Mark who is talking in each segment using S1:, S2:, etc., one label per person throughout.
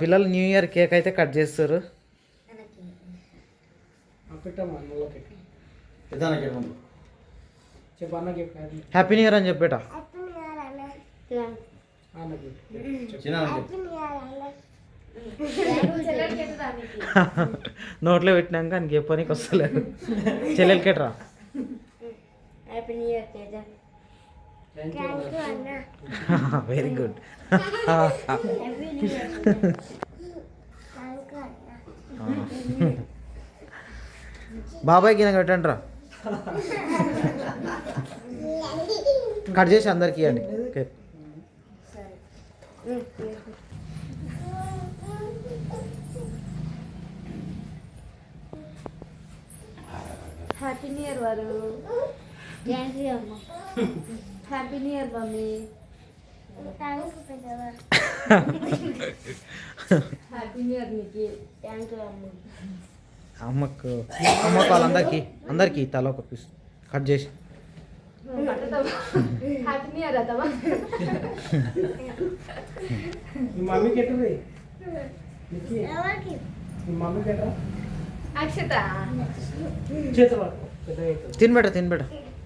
S1: పిల్లలు new year cake అయితే cut చేస్తారు. హ్యాపీ. న్యూ ఇయర్ అని చెప్పేట. నోట్లో పెట్టినాక నీకు చెప్పనీకి వస్తలేదు. చెల్లెలకేట్రా
S2: happy new year
S1: very good బాబాయ్ గిన్నె పెట్టండి రా. కట్ చేసి అందరికి ఇవ్వండి.
S2: హ్యాపీ న్యూ ఇయర్ వారు థ్యాంక్ యూ అమ్మ happy new year mummy happy new year నీకు థ్యాంక్ యూ అమ్మ
S1: అమ్మకు అమ్మకు వాళ్ళందరికీ అందరికీ తల ఒక పీస్ కట్ చేసి.
S2: హ్యాపీ న్యూ ఇయర్
S3: మమ్మీకి ఎట్టుంది మమ్మీకి ఎట్రా
S2: అక్షత.
S1: తినబెట తినబెట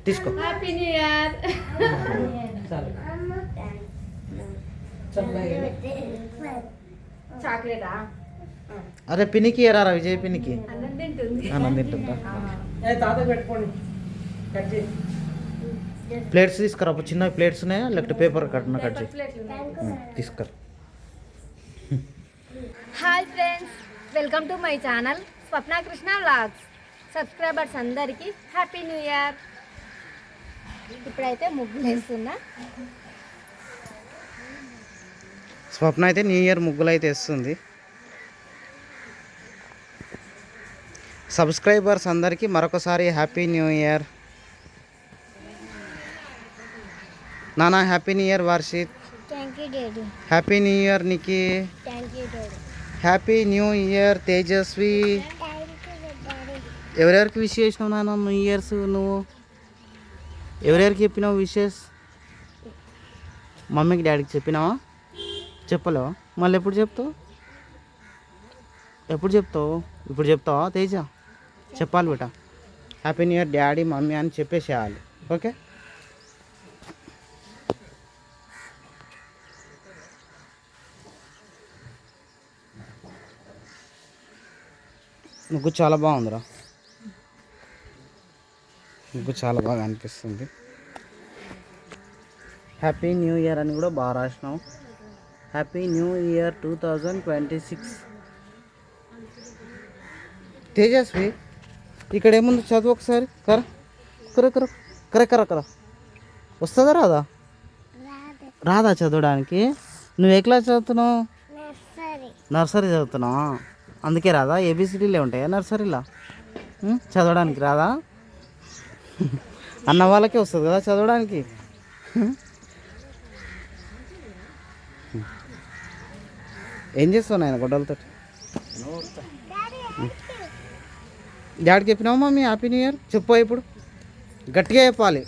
S1: తీసుకో.
S2: హ్యాపీ న్యూ ఇయర్ చాక్లెటా?
S1: అరే పినికి ఎరారా విజయ్ పినికి?
S2: అన్నం తింటుంది.
S1: ప్లేట్స్ తీసుకురా చిన్న ప్లేట్స్ ఉన్నాయా? లేకపోతే పేపర్ కట్టిన కట్ తీసుకురా.
S2: Hi friends welcome to my channel Swapna Krishna vlogs subscribers అందరికీ హ్యాపీ న్యూ ఇయర్ ఇప్పుడైతే ముగ్గులు వేస్తున్నా.
S1: స్వప్న అయితే న్యూ ఇయర్ ముగ్గులు అయితే వేస్తుంది. సబ్స్క్రైబర్స్ అందరికీ మరొకసారి హ్యాపీ న్యూ ఇయర్. నానా happy new year Varshith. Happy new year నికి. Happy new year Tejaswi. ఎవరెవరికి విష్ చేసినావు నాన్న న్యూ ఇయర్స్ నువ్వు? ఎవరెవరికి చెప్పినావు విషెస్? మమ్మీకి డాడీకి చెప్పినావా? చెప్పలేవా మళ్ళీ ఎప్పుడు చెప్తావు? ఎప్పుడు చెప్తావు? ఇప్పుడు చెప్తావా తేజ? చెప్పాలి బేట happy new year daddy mummy అని చెప్పేసేయాలి. ఓకే? నువ్వు చాలా బాగుందిరా. ముగ్గు చాలా బాగా అనిపిస్తుంది. హ్యాపీ న్యూ ఇయర్ అని కూడా బాగా రాసినావు happy new year two thousand twenty six Tejaswi ఇక్కడ ఏముంది చదువు ఒకసారి? కర కర కర కర కర కర. వస్తుందా రాదా? రాదా చదవడానికి? నువ్వు ఏ క్లాస్ చదువుతున్నావు? నర్సరీ చదువుతున్నావా? అందుకే రాదా? ఏబిసిడీలే ఉంటాయా నర్సరీలో? చదవడానికి రాదా? అన్న వాళ్ళకే వస్తుంది కదా చదవడానికి? ఏం చేస్తావు నాయన గొడ్డలతో డాడీకి చెప్పినావా మమ్మీ హ్యాపీ న్యూ ఇయర్? చెప్పు ఇప్పుడు. గట్టిగా చెప్పాలి.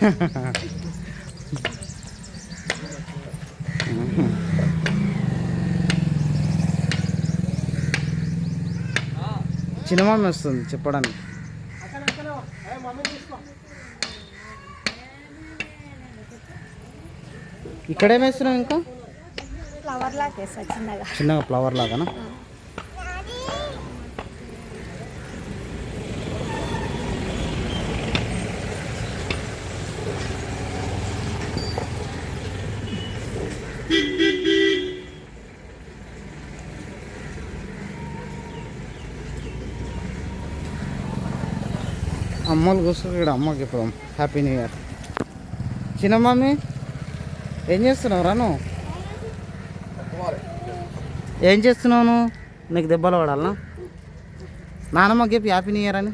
S1: చిన్న మమ్మీ వస్తుంది చెప్పడానికి. ఇక్కడేం వేస్తున్నావు ఇంకా?
S2: ఫ్లవర్ లాగా చిన్నగా.
S1: ఫ్లవర్ లాగానా? అమ్మలు కూర్చొని ఇక్కడ అమ్మకి ఇప్పుడు. హ్యాపీ న్యూ ఇయర్ చిన్న మమ్మీ ఏం చేస్తున్నావు రాను ఏం చేస్తున్నావు నువ్వు? నీకు దెబ్బలు పడాలనా? నానమ్మకి చెప్పి హ్యాపీ న్యూ ఇయర్ అని.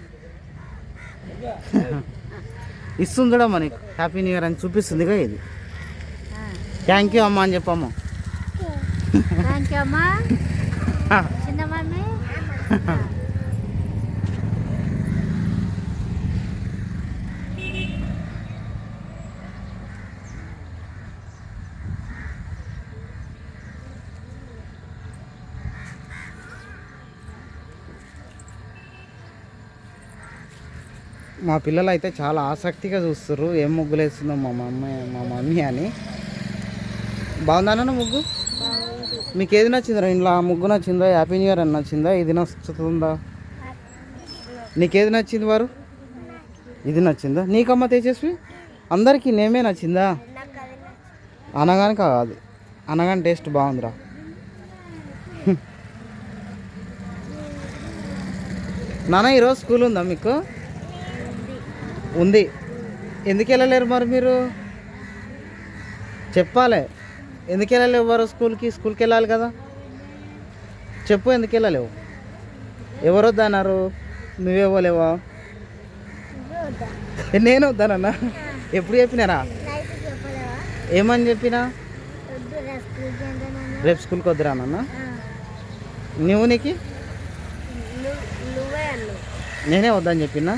S1: ఇస్తుంది చూడమ్మా నీకు. హ్యాపీ న్యూ ఇయర్ అని చూపిస్తుందిగా ఇది. థ్యాంక్ యూ అమ్మా అని చెప్పమ్మా.
S2: థ్యాంక్ యూ అమ్మా.
S1: మా పిల్లలు అయితే చాలా ఆసక్తిగా చూస్తారు ఏం ముగ్గులు వేస్తుందో మా మమ్మీ మా మమ్మీ అని. బాగుందా ముగ్గు? మీకు ఏది నచ్చిందిరా ఇంట్లో ఆ ముగ్గు నచ్చిందా? హ్యాపీ న్యూ ఇయర్ అని నచ్చిందా? ఇది నచ్చుతుందా? నీకేది నచ్చింది వారు? ఇది నచ్చిందా? నీకమ్మ తేజస్వి? అందరికీ నేమే నచ్చిందా? అనగానే కాదు అనగానే టేస్ట్ బాగుందిరా. నాన్న ఈరోజు స్కూల్ ఉందా మీకు? ఉంది. ఎందుకు వెళ్ళలేరు మరి మీరు? చెప్పాలి. ఎందుకు వెళ్ళలేవు వారు స్కూల్కి? స్కూల్కి వెళ్ళాలి కదా. చెప్పు ఎందుకు వెళ్ళలేవు? ఎవరు వద్దన్నారు? నువ్వే పోలేవా? నేను వద్దానన్నా? ఎప్పుడు చెప్పినారా? ఏమని చెప్పినా? రేపు స్కూల్కి వద్దురా నాన్న నువ్వు నీకు? నేనే వద్దని చెప్పినా?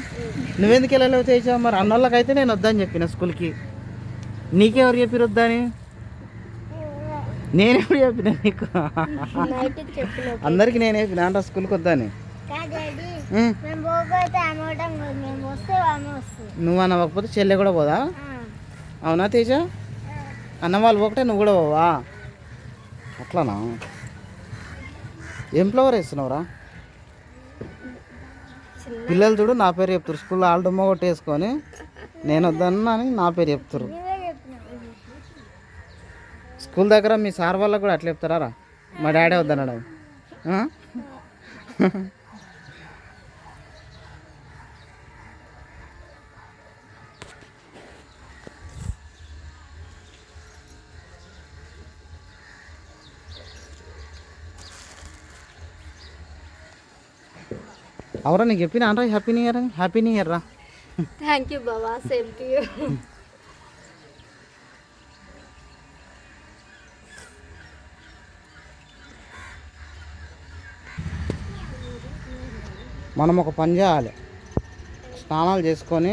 S1: నువ్వెందుకు వెళ్ళలేవు తేజ మరి అన్నోళ్ళకైతే నేను వద్దని చెప్పిన స్కూల్కి. నీకెవరు చెప్పిరు వద్దని? నేనెప్పుడు చెప్పిన నీకు? అందరికి నేనే చెప్పిన అంట స్కూల్కి వద్దని. నువ్వు అనవకపోతే చెల్లె కూడా పోదా? అవునా తేజ? అన్న వాళ్ళు ఒకటే నువ్వు కూడా పోవా? అట్లానా? ఏం ఫ్లవర్ వేస్తున్నావురా? పిల్లలు చూడు నా పేరు చెప్తారు. స్కూల్లో ఆల్డమ్మ కొట్టేసుకొని నేను వద్దన్నా అని నా పేరు చెప్తారు. స్కూల్ దగ్గర మీ సార్ వాళ్ళకు కూడా అట్లా చెప్తారా రా? మా డాడీ వద్దన్నాడు. అవురా నీకు చెప్పినా రా హ్యాపీ న్యూ ఇయర్ అని హ్యాపీ న్యూ ఇయర్ రా
S2: థ్యాంక్ యూ బాబా సేమ్ టు యూ
S1: మనం ఒక పని చేయాలి స్నానాలు చేసుకొని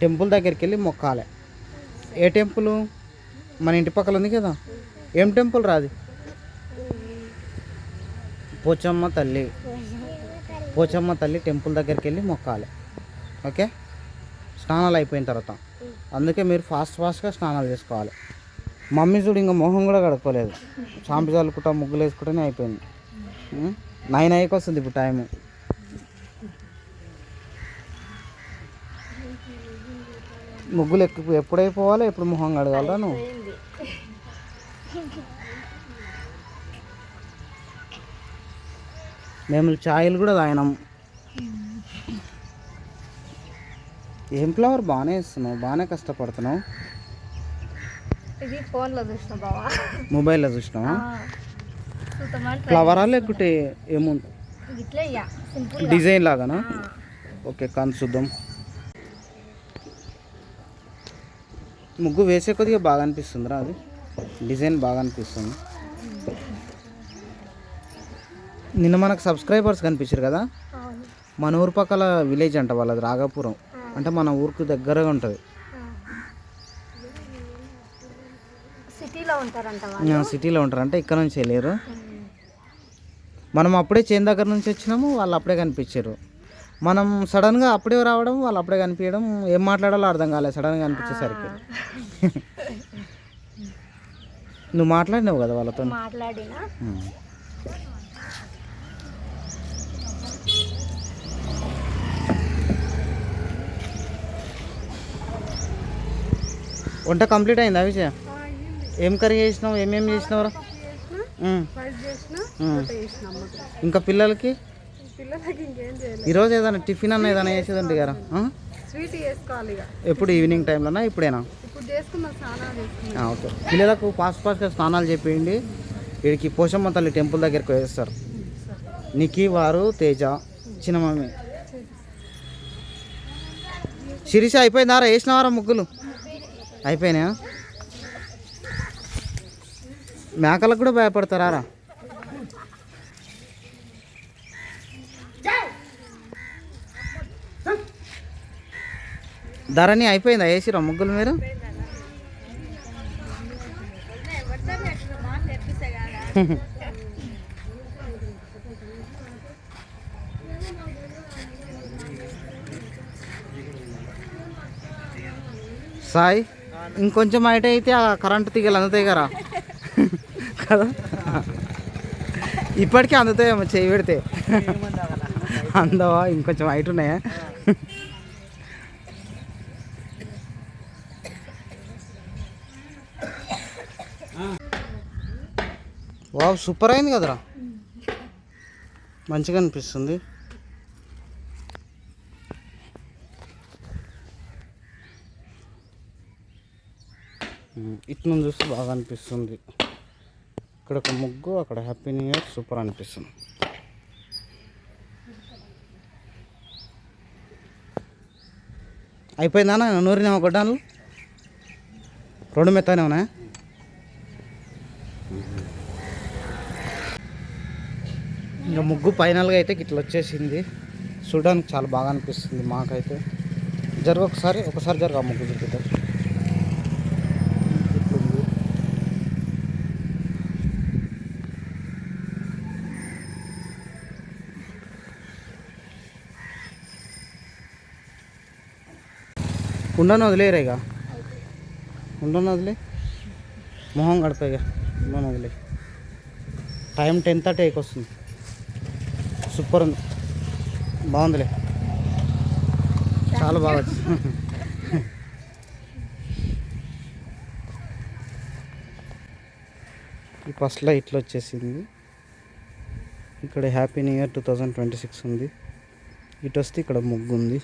S1: టెంపుల్ దగ్గరికి వెళ్ళి మొక్కాలి ఏ టెంపుల్ మన ఇంటి పక్కల ఉంది కదా ఏం టెంపుల్ రాది పోచమ్మ తల్లి పోచమ్మ తల్లి టెంపుల్ దగ్గరికి వెళ్ళి మొక్కాలి. ఓకే? స్నానాలు అయిపోయిన తర్వాత. అందుకే మీరు ఫాస్ట్ ఫాస్ట్గా స్నానాలు చేసుకోవాలి. మమ్మీ చూడు ఇంకా మొహం కూడా గడపలేదు షాంపు చల్లుకుంటా ముగ్గులు వేసుకుంటేనే అయిపోయింది. నైన్ అయ్యకి వస్తుంది ఇప్పుడు టైము ముగ్గులు ఎక్కువ ఎప్పుడైపోవాలి ఎప్పుడు మొహం కడగాలరా నువ్వు? మేము ఛాయలు కూడా తాగినాం. ఏం ఫ్లవర్ బాగానే ఇస్తున్నావు బాగానే కష్టపడుతున్నావు.
S2: ఇది ఫోన్లో చూసిన బావా.
S1: మొబైల్లో చూసినావా? ఫ్లవరా లేకుంటే ఏముంది డిజైన్ లాగానా? ఓకే కానీ చూద్దాం. ముగ్గు వేసే కొద్దిగా బాగా అనిపిస్తుందిరా అది. డిజైన్ బాగా అనిపిస్తుంది. నిన్న మనకు సబ్స్క్రైబర్స్ కనిపించారు కదా? మన ఊరు పక్కల విలేజ్ అంట వాళ్ళది రాగాపురం అంటే మన ఊరికి దగ్గరగా ఉంటుంది.
S2: సిటీలో ఉంటారంట వాళ్ళు?
S1: సిటీలో ఉంటారు. అంటే ఇక్కడ నుంచి వెళ్ళారు మనం అప్పుడే చేను దగ్గర నుంచి వచ్చినాము వాళ్ళు అప్పుడే కనిపించారు. మనం సడన్గా అప్పుడే రావడం వాళ్ళు అప్పుడే కనిపించడం ఏం మాట్లాడాలో అర్థం కాలేదు సడన్గా కనిపించేసరికి. నువ్వు మాట్లాడినావు కదా వాళ్ళతో?
S2: మాట్లాడినా?
S1: వంట కంప్లీట్ అయిందా విజయ? ఏం కర్రీ చేసినావు? ఏమేమి. ఉమ్. ఇంకా పిల్లలకి? ఈరోజు ఏదైనా టిఫిన్ అన్న ఏదైనా చేసేది ఉంటుంది కదా ఎప్పుడు ఈవినింగ్ టైంలోనా ఇప్పుడేనా? ఓకే. పిల్లలకు ఫాస్ట్ ఫాస్ట్గా స్నానాలు చేపిండి వీడికి పోషమ్మ తల్లి టెంపుల్ దగ్గరికి వేస్తారు. నికి వారు తేజ చిన్న మమ్మీ శిరీష అయిపోయిందారా? వేసినవారా ముగ్గులు? అయిపోయినా మేకలకు కూడా భయపడతారా రా? ధరణి అయిపోయిందా? వేసిరా ముగ్గులు మీరు? సాయి? ఇంకొంచెం హైట్ అయితే ఆ కరెంటు తీగలు అందుతాయి కదా. కదా? ఇప్పటికీ అందుతాయేమో చేయి పెడితే. అందవా? ఇంకొంచెం హైట్ ఉన్నాయా? వావ్ సూపర్ అయింది కదరా. మంచిగా అనిపిస్తుంది. ఉమ్, చూస్తే బాగా అనిపిస్తుంది. ఇక్కడ ఒక ముగ్గు అక్కడ హ్యాపీ న్యూ ఇయర్ సూపర్ అనిపిస్తుంది. అయిపోయిందా నూరినా గొడ్డాలు రెండు మెత్తనే ఉన్నాయా ఇంకా ముగ్గు ఫైనల్గా అయితే ఇట్లా వచ్చేసింది. చూడడానికి చాలా బాగా అనిపిస్తుంది మాకైతే. జరగ ఒకసారి ఒకసారి జరగ ముగ్గు చూపిద్దాం. కుండను వదిలేరు ఇక కుండను వదిలే మొహం గడిపాయి ఇక వదిలే టైం టెన్ థర్టీ వస్తుంది సూపర్ ఉంది బాగుందిలే చాలా బాగా వచ్చింది ఈ ఫస్ట్ ఇట్లా వచ్చేసింది. ఇక్కడ happy new year two thousand twenty six ఉంది. ఇటు వస్తే ఇక్కడ ముగ్గు ఉంది